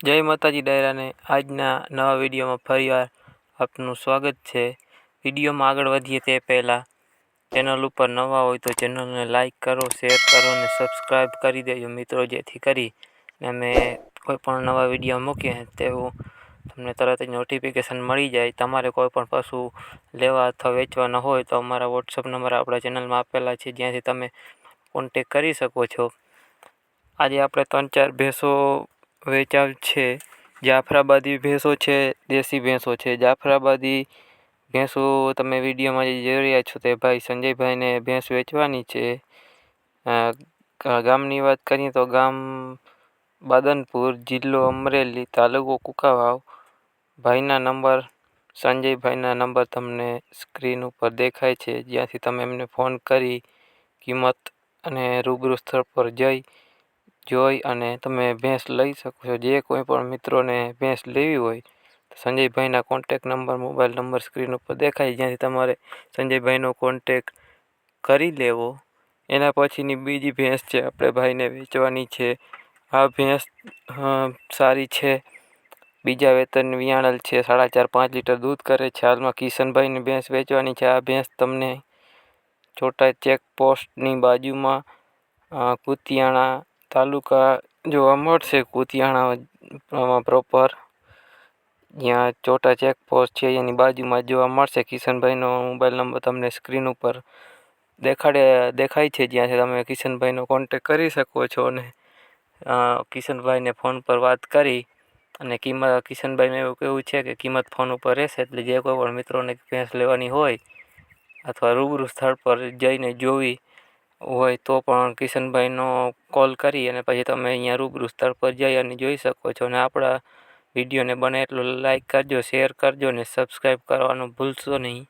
જય માતાજી ડાયરાને. આજના નવા વિડીયોમાં ફરીવાર આપનું સ્વાગત છે. વિડીયોમાં આગળ વધીએ તે પહેલાં ચેનલ ઉપર નવા હોય તો ચેનલને લાઇક કરો, શેર કરો અને સબસ્ક્રાઈબ કરી દેજો મિત્રો, જેથી કરી અમે કોઈ પણ નવા વીડિયો મૂકીએ તેવું તમને તરત જ નોટિફિકેશન મળી જાય. તમારે કોઈ પણ પશુ લેવા અથવા વેચવાના હોય તો અમારા વોટ્સઅપ નંબર આપણા ચેનલમાં આપેલા છે. જ્યાંથી તમે કોન્ટેક કરી શકો છો. આજે આપણે ત્રણ ચાર ભેંસો વેચાવ છે. જાફરાબાદી ભેંસો છે, દેશી ભેંસો છે. જાફરાબાદી ભેંસો તમે વિડીયોમાં જે જોઈ રહ્યા છો તે ભાઈ સંજયભાઈને ભેંસ વેચવાની છે. ગામની વાત કરીએ તો ગામ બાદનપુર જિલ્લો અમરેલી તાલુકો કુકાવાવ. ભાઈના નંબર, સંજયભાઈના નંબર તમને સ્ક્રીન ઉપર દેખાય છે. જ્યાંથી તમે એમને ફોન કરી કિંમત અને રૂબરૂ સ્થળ પર જઈ જોઈ અને તમે ભેંસ લઈ શકો છો. જે કોઈ પણ મિત્રોને ભેંસ લેવી હોય, તો સંજયભાઈના contact number mobile number screen ઉપર દેખાય. જ્યાંથી તમારે સંજયભાઈનો કોન્ટેક કરી લેવો. એના પછીની બીજી ભેંસ છે આપણે ભાઈને વેચવાની છે, આ ભેંસ સારી છે. બીજા વેતન વિયાણલ છે, સાડા ચાર, પાંચ લીટર દૂધ કરે છે. હાલમાં કિશનભાઈની ભેંસ વેચવાની છે. આ ભેંસ તમને ચોટા ચેકપોસ્ટની બાજુમાં કુતિયાણા તાલુકા જોવા મળશે કુતિયાણામાં પ્રોપર જ્યાં ચોટા ચેકપોસ્ટ છે, એની બાજુમાં જોવા મળશે. કિશનભાઈનો મોબાઈલ નંબર તમને સ્ક્રીન ઉપર દેખાડે, દેખાય છે. જ્યાંથી તમે કિશનભાઈનો કોન્ટેક કરી શકો છો અને કિશનભાઈને ફોન પર વાત કરી. અને કિંમત કિશનભાઈનું એવું કહેવું છે કે કિંમત ફોન ઉપર રહેશે, એટલે જે કોઈ પણ મિત્રોને ભેંસ લેવાની હોય, અથવા રૂબરૂ સ્થળ પર જઈને જોવી હોય તો પણ કિશનભાઈનો કોલ કરી અને પછી તમે અહીંયા રૂબરૂ સ્થળ પર જઈ અને જોઈ શકો છો. અને આપણા વિડીયોને બને એટલું લાઈક કરજો શેર કરજો ને સબસ્ક્રાઈબ કરવાનું ભૂલશો નહીં.